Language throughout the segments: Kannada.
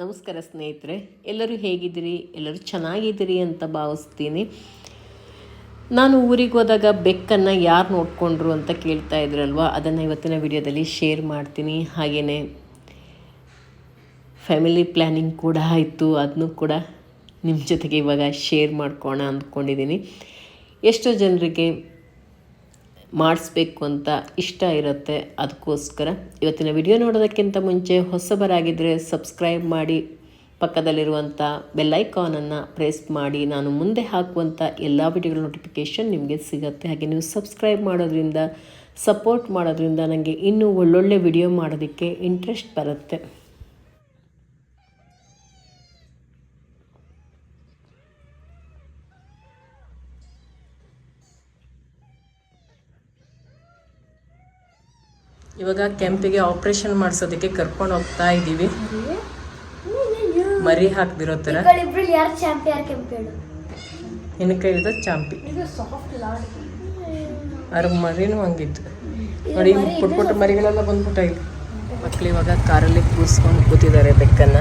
ನಮಸ್ಕಾರ ಸ್ನೇಹಿತರೆ, ಎಲ್ಲರೂ ಹೇಗಿದ್ದೀರಿ? ಎಲ್ಲರೂ ಚೆನ್ನಾಗಿದ್ದೀರಿ ಅಂತ ಭಾವಿಸ್ತೀನಿ. ನಾನು ಊರಿಗೆ ಹೋದಾಗ ಬೆಕ್ಕನ್ನು ಯಾರು ನೋಡಿಕೊಂಡ್ರು ಅಂತ ಕೇಳ್ತಾ ಇದ್ರಲ್ವ? ಅದನ್ನು ಇವತ್ತಿನ ವಿಡಿಯೋದಲ್ಲಿ ಶೇರ್ ಮಾಡ್ತೀನಿ. ಹಾಗೆಯೇ ಫ್ಯಾಮಿಲಿ ಪ್ಲ್ಯಾನಿಂಗ್ ಕೂಡ ಆಯಿತು. ಅದನ್ನು ಕೂಡ ನಿಮ್ಮ ಜೊತೆಗೆ ಇವಾಗ ಶೇರ್ ಮಾಡ್ಕೋಣ ಅಂದ್ಕೊಂಡಿದ್ದೀನಿ. ಎಷ್ಟೋ ಜನರಿಗೆ ಮಾಡಿಸ್ಬೇಕು ಅಂತ ಇಷ್ಟ ಇರುತ್ತೆ ಅದಕ್ಕೋಸ್ಕರ. ಇವತ್ತಿನ ವಿಡಿಯೋ ನೋಡೋದಕ್ಕಿಂತ ಮುಂಚೆ ಹೊಸಬರಾಗಿದ್ದರೆ ಸಬ್ಸ್ಕ್ರೈಬ್ ಮಾಡಿ, ಪಕ್ಕದಲ್ಲಿರುವಂಥ ಬೆಲ್ಲೈಕಾನನ್ನು ಪ್ರೆಸ್ ಮಾಡಿ, ನಾನು ಮುಂದೆ ಹಾಕುವಂಥ ಎಲ್ಲ ವಿಡಿಯೋಗಳ ನೋಟಿಫಿಕೇಷನ್ ನಿಮಗೆ ಸಿಗುತ್ತೆ. ಹಾಗೆ ನೀವು ಸಬ್ಸ್ಕ್ರೈಬ್ ಮಾಡೋದ್ರಿಂದ ಸಪೋರ್ಟ್ ಮಾಡೋದ್ರಿಂದ ನನಗೆ ಇನ್ನೂ ಒಳ್ಳೊಳ್ಳೆ ವಿಡಿಯೋ ಮಾಡೋದಕ್ಕೆ ಇಂಟ್ರೆಸ್ಟ್ ಬರುತ್ತೆ. ಇವಾಗ ಕೆಂಪಿಗೆ ಆಪರೇಷನ್ ಮಾಡಿಸೋದಕ್ಕೆ ಕರ್ಕೊಂಡು ಹೋಗ್ತಾ ಇದ್ದೀವಿ ಮರಿ ಹಾಕ್ದಿರೋ ಥರ ಯಾರು ಚಾಂಪಿ. ಕೈಲಿದ ಅದ್ರ ಮರಿನೂ ಹಂಗಿತ್ತು. ನೋಡಿ ಪುಟ್ ಪುಟ್ಟ ಮರಿಗಳೆಲ್ಲ ಬಂದ್ಬಿಟ್ಟ ಇಲ್ಲಿ. ಮಕ್ಳು ಇವಾಗ ಕಾರಲ್ಲಿ ಕೂರಿಸ್ಕೊಂಡು ಕೂತಿದ್ದಾರೆ ಬೆಕ್ಕನ್ನ.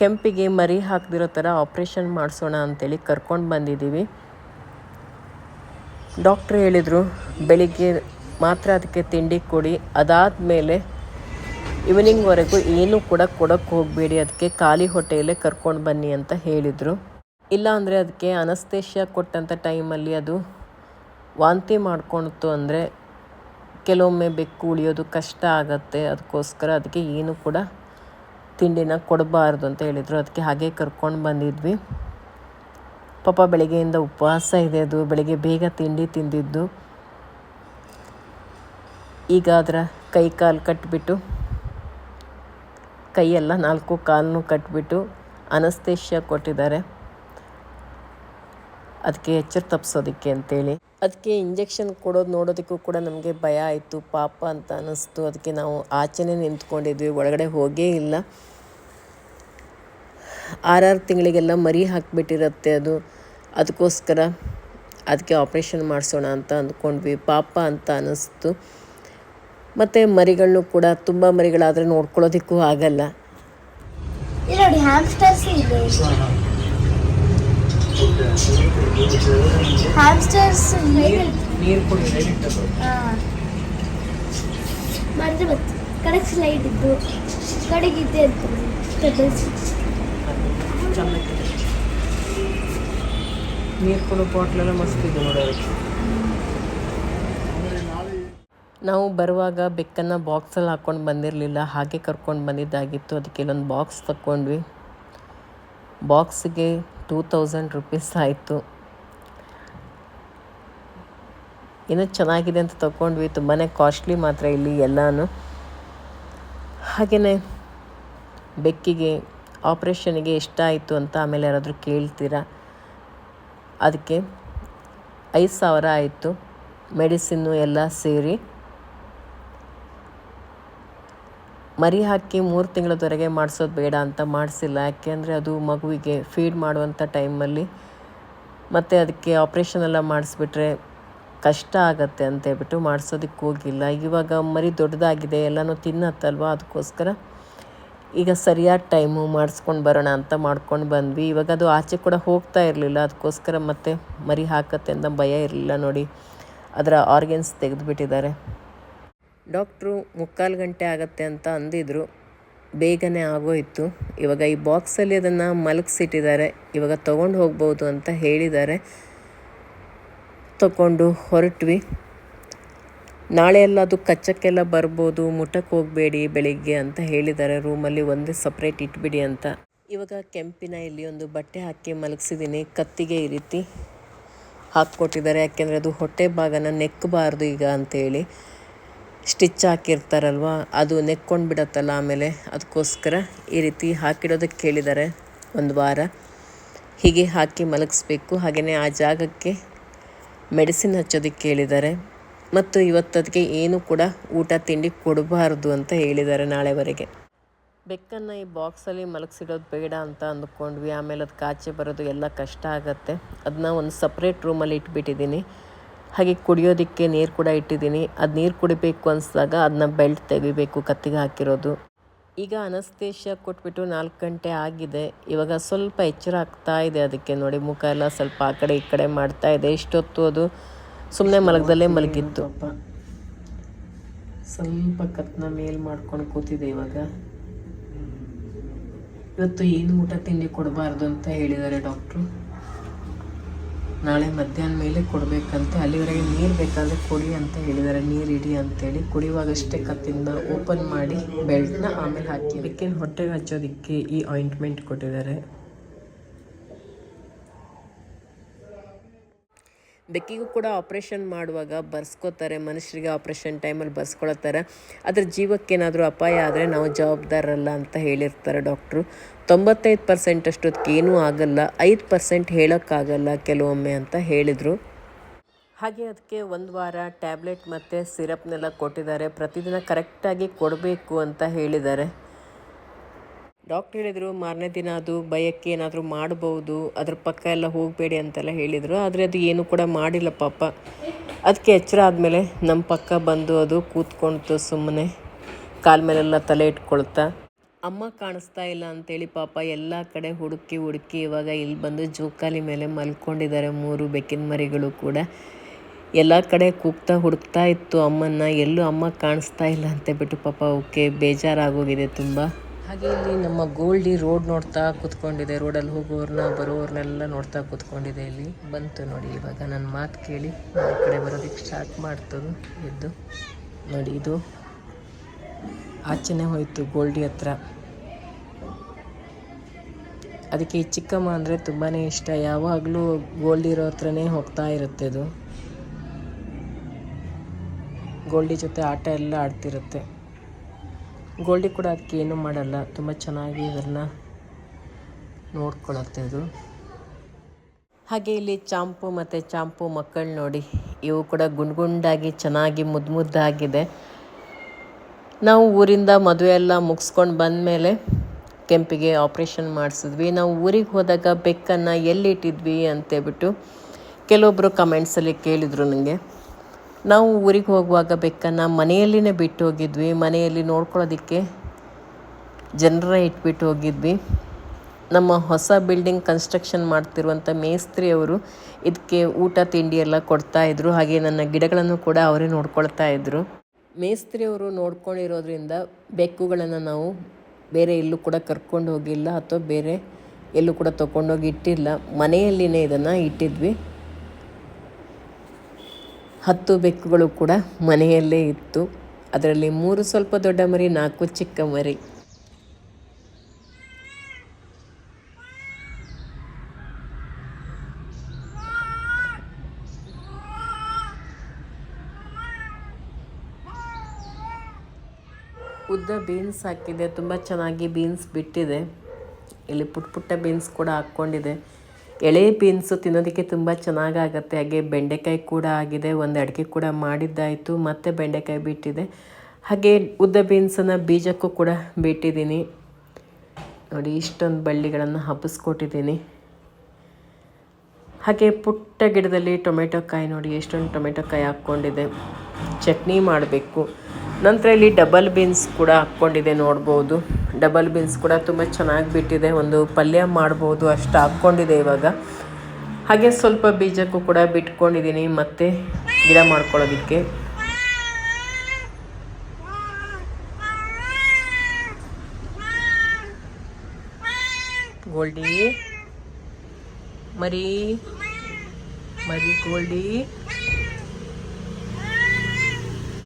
ಕೆಂಪಿಗೆ ಮರಿ ಹಾಕ್ದಿರೋ ಥರ ಆಪ್ರೇಷನ್ ಮಾಡಿಸೋಣ ಅಂತೇಳಿ ಕರ್ಕೊಂಡು ಬಂದಿದ್ದೀವಿ. ಡಾಕ್ಟ್ರ್ ಹೇಳಿದರು, ಬೆಳಿಗ್ಗೆ ಮಾತ್ರ ಅದಕ್ಕೆ ತಿಂಡಿ ಕೊಡಿ ಅದಾದ ಮೇಲೆ ಈವ್ನಿಂಗ್ವರೆಗೂ ಏನೂ ಕೂಡ ಕೊಡೋಕ್ಕೆ ಹೋಗಬೇಡಿ, ಅದಕ್ಕೆ ಖಾಲಿ ಹೊಟ್ಟೆಯಲ್ಲೇ ಕರ್ಕೊಂಡು ಬನ್ನಿ ಅಂತ ಹೇಳಿದರು. ಇಲ್ಲ ಅಂದರೆ ಅದಕ್ಕೆ ಅನಸ್ತೇಷ್ಯ ಕೊಟ್ಟಂಥ ಟೈಮಲ್ಲಿ ಅದು ವಾಂತಿ ಮಾಡ್ಕೊಳ್ತು ಅಂದರೆ ಕೆಲವೊಮ್ಮೆ ಬೆಕ್ಕು ಉಳಿಯೋದು ಕಷ್ಟ ಆಗತ್ತೆ. ಅದಕ್ಕೋಸ್ಕರ ಅದಕ್ಕೆ ಏನು ಕೂಡ ತಿಂಡಿನ ಕೊಡಬಾರ್ದು ಅಂತ ಹೇಳಿದರು. ಅದಕ್ಕೆ ಹಾಗೆ ಕರ್ಕೊಂಡು ಬಂದಿದ್ವಿ. ಪಾಪ ಬೆಳಗ್ಗೆಯಿಂದ ಉಪವಾಸ ಇದೆ ಅದು. ಬೆಳಗ್ಗೆ ಬೇಗ ತಿಂಡಿ ತಿಂದಿದ್ದು. ಈಗ ಅದರ ಕೈ ಕಾಲು ಕಟ್ಬಿಟ್ಟು, ಕೈಯೆಲ್ಲ ನಾಲ್ಕು ಕಾಲನ್ನು ಕಟ್ಬಿಟ್ಟು ಅನಸ್ತೇಷ್ಯ ಕೊಟ್ಟಿದ್ದಾರೆ. ಅದಕ್ಕೆ ಎಚ್ಚರ ತಪ್ಪಿಸೋದಕ್ಕೆ ಅಂತೇಳಿ. ಅದಕ್ಕೆ ಇಂಜೆಕ್ಷನ್ ಕೊಡೋದು ನೋಡೋದಕ್ಕೂ ಕೂಡ ನಮಗೆ ಭಯ ಆಯಿತು, ಪಾಪ ಅಂತ ಅನ್ನಿಸ್ತು ಅದಕ್ಕೆ ನಾವು ಆಚೆನೇ ನಿಂತ್ಕೊಂಡಿದ್ವಿ, ಒಳಗಡೆ ಹೋಗೇ ಇಲ್ಲ. ಆರಾರು ತಿಂಗಳಿಗೆಲ್ಲ ಮರಿ ಹಾಕಿಬಿಟ್ಟಿರುತ್ತೆ ಅದು. ಅದಕ್ಕೋಸ್ಕರ ಅದಕ್ಕೆ ಆಪ್ರೇಷನ್ ಮಾಡಿಸೋಣ ಅಂತ ಅಂದ್ಕೊಂಡ್ವಿ, ಪಾಪ ಅಂತ ಅನ್ನಿಸ್ತು ಮತ್ತು ಮರಿಗಳನ್ನು ಕೂಡ ತುಂಬ ಮರಿಗಳಾದರೆ ನೋಡ್ಕೊಳ್ಳೋದಕ್ಕೂ ಆಗಲ್ಲ. ಹ್ಯಾಮ್ಸ್ಟರ್ಸ್ ನೀರು ಕೊಡಿ ಮಾಡಿದ್ರೆ ಬತ್ತು ಕಡೆಗೆ ಸ್ಲೈಡ್ ಇದ್ದು ಕಡೆಗೆ ಇದ್ದೇ ಇರ್ತದೆ ನೀರು ಕೊಡೋ ಬಾಟ್ಲೆಲ್ಲ ಮಸ್ತ್ ಇದೆ ನೋಡೋದಕ್ಕೆ ನಾವು ಬರುವಾಗ ಬೆಕ್ಕನ್ನು ಬಾಕ್ಸಲ್ಲಿ ಹಾಕ್ಕೊಂಡು ಬಂದಿರಲಿಲ್ಲ ಹಾಗೆ ಕರ್ಕೊಂಡು ಬಂದಿದ್ದಾಗಿತ್ತು. ಅದಕ್ಕೆ ಇಲ್ಲೊಂದು ಬಾಕ್ಸ್ ತಕೊಂಡ್ವಿ ಬಾಕ್ಸಿಗೆ ಟೂ ತೌಸಂಡ್ ರುಪೀಸ್ ಆಯಿತು. ಏನೋ ಚೆನ್ನಾಗಿದೆ ಅಂತ ತಗೊಂಡ್ವಿ ತುಂಬಾ ಕಾಸ್ಟ್ಲಿ ಮಾತ್ರ ಇಲ್ಲಿ ಎಲ್ಲನೂ. ಹಾಗೆಯೇ ಬೆಕ್ಕಿಗೆ ಆಪ್ರೇಷನಿಗೆ ಎಷ್ಟಾಯಿತು ಅಂತ ಆಮೇಲೆ ಯಾರಾದರೂ ಕೇಳ್ತೀರಾ? ಅದಕ್ಕೆ ಐದು ಸಾವಿರ ಆಯಿತು. ಮೆಡಿಸಿನ್ನು ಎಲ್ಲ ಸೇರಿ. ಮರಿ ಹಾಕಿ ಮೂರು ತಿಂಗಳದವರೆಗೆ ಮಾಡಿಸೋದು ಬೇಡ ಅಂತ ಮಾಡಿಸಿಲ್ಲ. ಯಾಕೆಂದರೆ ಅದು ಮಗುವಿಗೆ ಫೀಡ್ ಮಾಡುವಂಥ ಟೈಮಲ್ಲಿ ಮತ್ತು ಅದಕ್ಕೆ ಆಪ್ರೇಷನ್ ಎಲ್ಲ ಮಾಡಿಸ್ಬಿಟ್ರೆ ಕಷ್ಟ ಆಗತ್ತೆ ಅಂತ ಹೇಳ್ಬಿಟ್ಟು ಮಾಡಿಸೋದಕ್ಕೆ ಹೋಗಿಲ್ಲ. ಇವಾಗ ಮರಿ ದೊಡ್ಡದಾಗಿದೆ, ಎಲ್ಲನೂ ತಿನ್ನತ್ತಲ್ವ? ಅದಕ್ಕೋಸ್ಕರ ಈಗ ಸರಿಯಾದ ಟೈಮು ಮಾಡಿಸ್ಕೊಂಡು ಬರೋಣ ಅಂತ ಮಾಡ್ಕೊಂಡು ಬಂದ್ವಿ. ಇವಾಗ ಅದು ಆಚೆ ಕೂಡ ಹೋಗ್ತಾ ಇರಲಿಲ್ಲ. ಅದಕ್ಕೋಸ್ಕರ ಮತ್ತೆ ಮರಿ ಹಾಕತ್ತೆ ಅಂತ ಭಯ ಇರಲಿಲ್ಲ ನೋಡಿ. ಅದರ ಆರ್ಗೆನ್ಸ್ ತೆಗೆದುಬಿಟ್ಟಿದ್ದಾರೆ. ಡಾಕ್ಟ್ರು ಮುಕ್ಕಾಲು ಗಂಟೆ ಆಗತ್ತೆ ಅಂತ ಅಂದಿದ್ರು. ಬೇಗನೆ ಆಗೋಯಿತು. ಇವಾಗ ಈ ಬಾಕ್ಸಲ್ಲಿ ಅದನ್ನು ಮಲಗಿಸಿಟ್ಟಿದ್ದಾರೆ. ಇವಾಗ ತೊಗೊಂಡು ಹೋಗ್ಬೋದು ಅಂತ ಹೇಳಿದ್ದಾರೆ. ತಗೊಂಡು ಹೊರಟ್ವಿ. ನಾಳೆ ಎಲ್ಲ ಅದು ಕಚ್ಚಕ್ಕೆಲ್ಲ ಬರ್ಬೋದು. ಮುಟ್ಟಕ್ಕೆ ಹೋಗಬೇಡಿ ಬೆಳಿಗ್ಗೆ ಅಂತ ಹೇಳಿದ್ದಾರೆ. ರೂಮಲ್ಲಿ ಒಂದೇ ಸಪ್ರೇಟ್ ಇಟ್ಬಿಡಿ ಅಂತ. ಇವಾಗ ಕೆಂಪಿನ ಇಲ್ಲಿ ಒಂದು ಬಟ್ಟೆ ಹಾಕಿ ಮಲಗಿಸಿದ್ದೀನಿ ಕತ್ತಿಗೆ ಈ ರೀತಿ ಹಾಕ್ಕೊಟ್ಟಿದ್ದಾರೆ. ಯಾಕೆಂದರೆ ಅದು ಹೊಟ್ಟೆ ಭಾಗನ ನೆಕ್ಕಬಾರ್ದು ಈಗ ಅಂತೇಳಿ. ಸ್ಟಿಚ್ ಹಾಕಿರ್ತಾರಲ್ವ? ಅದು ನೆಕ್ಕೊಂಡು ಬಿಡತ್ತಲ್ಲ ಆಮೇಲೆ? ಅದಕ್ಕೋಸ್ಕರ ಈ ರೀತಿ ಹಾಕಿಡೋದಕ್ಕೆ ಕೇಳಿದ್ದಾರೆ ಒಂದು ವಾರ. ಹೀಗೆ ಹಾಕಿ ಮಲಗಿಸ್ಬೇಕು. ಹಾಗೆಯೇ ಆ ಜಾಗಕ್ಕೆ ಮೆಡಿಸಿನ್ ಹಚ್ಚೋದಕ್ಕೆ ಕೇಳಿದ್ದಾರೆ. ಮತ್ತು ಇವತ್ತದಕ್ಕೆ ಏನು ಕೂಡ ಊಟ, ತಿಂಡಿ ಕೊಡಬಾರ್ದು ಅಂತ ಹೇಳಿದ್ದಾರೆ ನಾಳೆವರೆಗೆ. ಬೆಕ್ಕನ್ನು ಈ ಬಾಕ್ಸಲ್ಲಿ ಮಲಗಿಸಿಡೋದು ಬೇಡ ಅಂತ ಅಂದ್ಕೊಂಡ್ವಿ. ಆಮೇಲೆ ಅದು ಕಾಚೆ ಬರೋದು ಎಲ್ಲ ಕಷ್ಟ ಆಗುತ್ತೆ. ಅದನ್ನ ಒಂದು ಸಪ್ರೇಟ್ ರೂಮಲ್ಲಿ ಇಟ್ಬಿಟ್ಟಿದ್ದೀನಿ. ಹಾಗೆ ಕುಡಿಯೋದಕ್ಕೆ ನೀರು ಕೂಡ ಇಟ್ಟಿದ್ದೀನಿ. ಅದು ನೀರು ಕುಡಿಬೇಕು ಅನಿಸಿದಾಗ ಅದನ್ನ ಬೆಲ್ಟ್ ತೆಗಿಬೇಕು ಕತ್ತಿಗೆ ಹಾಕಿರೋದು. ಈಗ ಅನಸ್ತೇಶ ಕೊಟ್ಬಿಟ್ಟು ನಾಲ್ಕು ಗಂಟೆ ಆಗಿದೆ. ಇವಾಗ ಸ್ವಲ್ಪ ಎಚ್ಚರ ಆಗ್ತಾ ಇದೆ ಅದಕ್ಕೆ ನೋಡಿ. ಮುಖ ಎಲ್ಲ ಸ್ವಲ್ಪ ಆ ಕಡೆ ಈ ಕಡೆ ಮಾಡ್ತಾ ಇದೆ. ಇಷ್ಟೊತ್ತು ಅದು ಸುಮ್ಮನೆ ಮಲಗದಲ್ಲೇ ಮಲಗಿತ್ತು. ಸ್ವಲ್ಪ ಕತ್ನ ಮೇಲ್ ಮಾಡ್ಕೊಂಡು ಕೂತಿದೆ ಇವಾಗ. ಇವತ್ತು ಏನು ಊಟ ತಿಂಡಿ ಕೊಡಬಾರ್ದು ಅಂತ ಹೇಳಿದ್ದಾರೆ ಡಾಕ್ಟ್ರು? ನಾಳೆ ಮಧ್ಯಾಹ್ನ ಮೇಲೆ ಕೊಡಬೇಕಂತೆ. ಅಲ್ಲಿವರೆಗೆ ನೀರು ಬೇಕಾದರೆ ಕೊಡಿ ಅಂತ ಹೇಳಿದ್ದಾರೆ. ನೀರು ಇಡಿ ಅಂತೇಳಿ ಕುಡಿಯುವಾಗಷ್ಟೇ ಕತ್ತಿಂದ ಓಪನ್ ಮಾಡಿ ಬೆಲ್ಟ್ನ ಆಮೇಲೆ ಹಾಕಿ. ಅದಕ್ಕೆ ಹೊಟ್ಟೆಗೆ ಹಚ್ಚೋದಕ್ಕೆ ಈ ಆಯಿಂಟ್ಮೆಂಟ್ ಕೊಟ್ಟಿದ್ದಾರೆ. ಬೆಕ್ಕಿಗೂ ಕೂಡ ಆಪ್ರೇಷನ್ ಮಾಡುವಾಗ ಬರ್ಸ್ಕೋತಾರೆ, ಮನುಷ್ಯರಿಗೆ ಆಪ್ರೇಷನ್ ಟೈಮಲ್ಲಿ ಬರ್ಸ್ಕೊಳತ್ತಾರೆ ಅದ್ರ ಜೀವಕ್ಕೇನಾದರೂ ಅಪಾಯ ಆದರೆ ನಾವು ಜವಾಬ್ದಾರಲ್ಲ ಅಂತ ಹೇಳಿರ್ತಾರೆ ಡಾಕ್ಟ್ರು ತೊಂಬತ್ತೈದು ಪರ್ಸೆಂಟ್ ಅಷ್ಟೊತ್ತಿಗೇನೂ ಆಗಲ್ಲ, ಐದು ಪರ್ಸೆಂಟ್ ಹೇಳೋಕ್ಕಾಗಲ್ಲ ಕೆಲವೊಮ್ಮೆ ಅಂತ ಹೇಳಿದರು. ಹಾಗೆ ಅದಕ್ಕೆ ಒಂದು ವಾರ ಟ್ಯಾಬ್ಲೆಟ್ ಮತ್ತು ಸಿರಪ್ನೆಲ್ಲ ಕೊಟ್ಟಿದ್ದಾರೆ. ಪ್ರತಿದಿನ ಕರೆಕ್ಟಾಗಿ ಕೊಡಬೇಕು ಅಂತ ಹೇಳಿದ್ದಾರೆ. ಡಾಕ್ಟ್ರ್ ಹೇಳಿದರು, ಮಾರನೇ ದಿನ ಅದು ಭಯಕ್ಕೆ ಏನಾದರೂ ಮಾಡ್ಬೋದು, ಅದ್ರ ಪಕ್ಕ ಎಲ್ಲ ಹೋಗಬೇಡಿ ಅಂತೆಲ್ಲ ಹೇಳಿದರು. ಆದರೆ ಅದು ಏನು ಕೂಡ ಮಾಡಿಲ್ಲ ಪಾಪ. ಅದಕ್ಕೆ ಎಚ್ಚರ ಆದಮೇಲೆ ನಮ್ಮ ಪಕ್ಕ ಬಂದು ಅದು ಕೂತ್ಕೊಳ್ತು ಸುಮ್ಮನೆ ಕಾಲ ಮೇಲೆಲ್ಲ ತಲೆ ಇಟ್ಕೊಳ್ತಾ. ಅಮ್ಮ ಕಾಣಿಸ್ತಾ ಇಲ್ಲ ಅಂತೇಳಿ ಪಾಪ ಎಲ್ಲ ಕಡೆ ಹುಡುಕಿ ಹುಡುಕಿ ಇವಾಗ ಇಲ್ಲಿ ಬಂದು ಜೋಕಾಲಿ ಮೇಲೆ ಮಲ್ಕೊಂಡಿದ್ದಾರೆ ಮೂರು ಬೆಕ್ಕಿನ ಮರಿಗಳು ಕೂಡ. ಎಲ್ಲ ಕಡೆ ಕೂಗ್ತಾ ಹುಡುಕ್ತಾ ಇತ್ತು ಅಮ್ಮನ್ನ. ಎಲ್ಲೂ ಅಮ್ಮ ಕಾಣಿಸ್ತಾ ಇಲ್ಲ ಅಂತ ಬಿಟ್ಟು ಪಾಪ ಅವಕ್ಕೆ ಬೇಜಾರಾಗೋಗಿದೆ ತುಂಬ. ಹಾಗೆ ಇಲ್ಲಿ ನಮ್ಮ ಗೋಲ್ಡಿ ರೋಡ್ ನೋಡ್ತಾ ಕೂತ್ಕೊಂಡಿದೆ. ರೋಡಲ್ಲಿ ಹೋಗೋರ್ನ, ಬರೋರ್ನೆಲ್ಲ ನೋಡ್ತಾ ಕೂತ್ಕೊಂಡಿದೆ ಇಲ್ಲಿ. ಬಂತು ನೋಡಿ, ಇವಾಗ ನನ್ನ ಮಾತು ಕೇಳಿ ಆ ಕಡೆ ಬರೋದಕ್ಕೆ ಸ್ಟಾರ್ಟ್ ಮಾಡ್ತು ಎದ್ದು ನೋಡಿ, ಇದು ಆಚೆನೇ ಹೋಯ್ತು ಗೋಲ್ಡಿ ಹತ್ರ. ಅದಕ್ಕೆ ಈ ಚಿಕ್ಕಮ್ಮ ಅಂದರೆ ತುಂಬಾ ಇಷ್ಟ. ಯಾವಾಗಲೂ ಗೋಲ್ಡಿ ಇರೋ ಹತ್ರನೇ ಹೋಗ್ತಾ ಇರುತ್ತೆ ಅದು ಗೋಲ್ಡಿ ಜೊತೆ ಆಟ ಎಲ್ಲ ಆಡ್ತಿರುತ್ತೆ. ಗೋಲ್ಡಿ ಕೂಡ ಅದಕ್ಕೆ ಏನು ಮಾಡಲ್ಲ. ತುಂಬ ಚೆನ್ನಾಗಿ ಇದನ್ನು ನೋಡ್ಕೊಳತ್ತೆ ಇದು ಹಾಗೆ ಇಲ್ಲಿ ಚಾಂಪು ಮತ್ತು ಚಾಂಪು ಮಕ್ಕಳು ನೋಡಿ, ಇವು ಕೂಡ ಗುಂಡ್ ಗುಂಡಾಗಿ ಚೆನ್ನಾಗಿ ಮುದ್ದು ಮುದ್ದಾಗಿದೆ. ನಾವು ಊರಿಂದ ಮದುವೆ ಎಲ್ಲ ಮುಗಿಸ್ಕೊಂಡು ಬಂದಮೇಲೆ ಕೆಂಪಿಗೆ ಆಪ್ರೇಷನ್ ಮಾಡಿಸಿದ್ವಿ. ನಾವು ಊರಿಗೆ ಹೋದಾಗ ಬೆಕ್ಕನ್ನು ಎಲ್ಲಿಟ್ಟಿದ್ವಿ ಅಂತೇಳ್ಬಿಟ್ಟು ಕೆಲವೊಬ್ಬರು ಕಮೆಂಟ್ಸಲ್ಲಿ ಕೇಳಿದರು ನನಗೆ ನಾವು ಊರಿಗೆ ಹೋಗುವಾಗ ಬೆಕ್ಕನ್ನು ಮನೆಯಲ್ಲಿನೇ ಬಿಟ್ಟು ಹೋಗಿದ್ವಿ. ಮನೆಯಲ್ಲಿ ನೋಡ್ಕೊಳ್ಳೋದಕ್ಕೆ ಜನರ ಇಟ್ಬಿಟ್ಟು ಹೋಗಿದ್ವಿ. ನಮ್ಮ ಹೊಸ ಬಿಲ್ಡಿಂಗ್ ಕನ್ಸ್ಟ್ರಕ್ಷನ್ ಮಾಡ್ತಿರುವಂಥ ಮೇಸ್ತ್ರಿ ಅವರು ಇದಕ್ಕೆ ಊಟ, ತಿಂಡಿ ಎಲ್ಲ ಕೊಡ್ತಾಯಿದ್ರು ಹಾಗೆ ನನ್ನ ಗಿಡಗಳನ್ನು ಕೂಡ ಅವರೇ ನೋಡ್ಕೊಳ್ತಾ ಇದ್ದರು ಮೇಸ್ತ್ರಿಯವರು ನೋಡ್ಕೊಂಡಿರೋದ್ರಿಂದ ಬೆಕ್ಕುಗಳನ್ನು ನಾವು ಬೇರೆ ಎಲ್ಲೂ ಕೂಡ ಕರ್ಕೊಂಡು ಹೋಗಿಲ್ಲ ಅಥವಾ ಬೇರೆ ಎಲ್ಲೂ ಕೂಡ ತೊಗೊಂಡೋಗಿ ಇಟ್ಟಿಲ್ಲ. ಮನೆಯಲ್ಲಿನೇ ಇದನ್ನು ಇಟ್ಟಿದ್ವಿ. ಹತ್ತು ಬೆಕ್ಕುಗಳು ಕೂಡ ಮನೆಯಲ್ಲೇ ಇತ್ತು. ಅದರಲ್ಲಿ ಮೂರು ಸ್ವಲ್ಪ ದೊಡ್ಡ ಮರಿ, ನಾಲ್ಕು ಚಿಕ್ಕ ಮರಿ. ಉದ್ದ ಬೀನ್ಸ್ ಹಾಕಿದೆ. ತುಂಬ ಚೆನ್ನಾಗಿ ಬೀನ್ಸ್ ಬಿಟ್ಟಿದೆ. ಇಲ್ಲಿ ಪುಟ್ಟ ಪುಟ್ಟ ಬೀನ್ಸ್ ಕೂಡ ಹಾಕ್ಕೊಂಡಿದೆ. ಎಳೆ ಬೀನ್ಸು ತಿನ್ನೋದಕ್ಕೆ ತುಂಬ ಚೆನ್ನಾಗಾಗತ್ತೆ. ಹಾಗೆ ಬೆಂಡೆಕಾಯಿ ಕೂಡ ಆಗಿದೆ. ಒಂದು ಅಡುಗೆ ಕೂಡ ಮಾಡಿದ್ದಾಯಿತು. ಮತ್ತು ಬೆಂಡೆಕಾಯಿ ಬಿಟ್ಟಿದೆ. ಹಾಗೆ ಉದ್ದ ಬೀನ್ಸನ್ನು ಬೀಜಕ್ಕೂ ಕೂಡ ಬಿಟ್ಟಿದ್ದೀನಿ. ನೋಡಿ, ಇಷ್ಟೊಂದು ಬಳ್ಳಿಗಳನ್ನು ಹಬ್ಬಿಸ್ಕೊಟ್ಟಿದ್ದೀನಿ. ಹಾಗೆ ಪುಟ್ಟ ಗಿಡದಲ್ಲಿ ಟೊಮೆಟೊ ಕಾಯಿ ನೋಡಿ, ಎಷ್ಟೊಂದು ಟೊಮೆಟೊ ಕಾಯಿ ಹಾಕ್ಕೊಂಡಿದೆ ಚಟ್ನಿ ಮಾಡಬೇಕು. ನಂತರ ಇಲ್ಲಿ ಡಬಲ್ ಬೀನ್ಸ್ ಕೂಡ ಹಾಕ್ಕೊಂಡಿದೆ, ನೋಡ್ಬೋದು. ಡಬಲ್ ಬೀನ್ಸ್ ಕೂಡ ತುಂಬ ಚೆನ್ನಾಗಿ ಬಿಟ್ಟಿದೆ. ಒಂದು ಪಲ್ಯ ಮಾಡ್ಬೋದು, ಅಷ್ಟು ಹಾಕ್ಕೊಂಡಿದೆ ಇವಾಗ. ಹಾಗೆ ಸ್ವಲ್ಪ ಬೀಜಕ್ಕೂ ಕೂಡ ಬಿಟ್ಕೊಂಡಿದ್ದೀನಿ ಮತ್ತೆ ಗಿಡ ಮಾಡ್ಕೊಳ್ಳೋದಕ್ಕೆ. ಗೋಲ್ಡಿ ಮರಿ. ಮರಿ ಗೋಲ್ಡಿ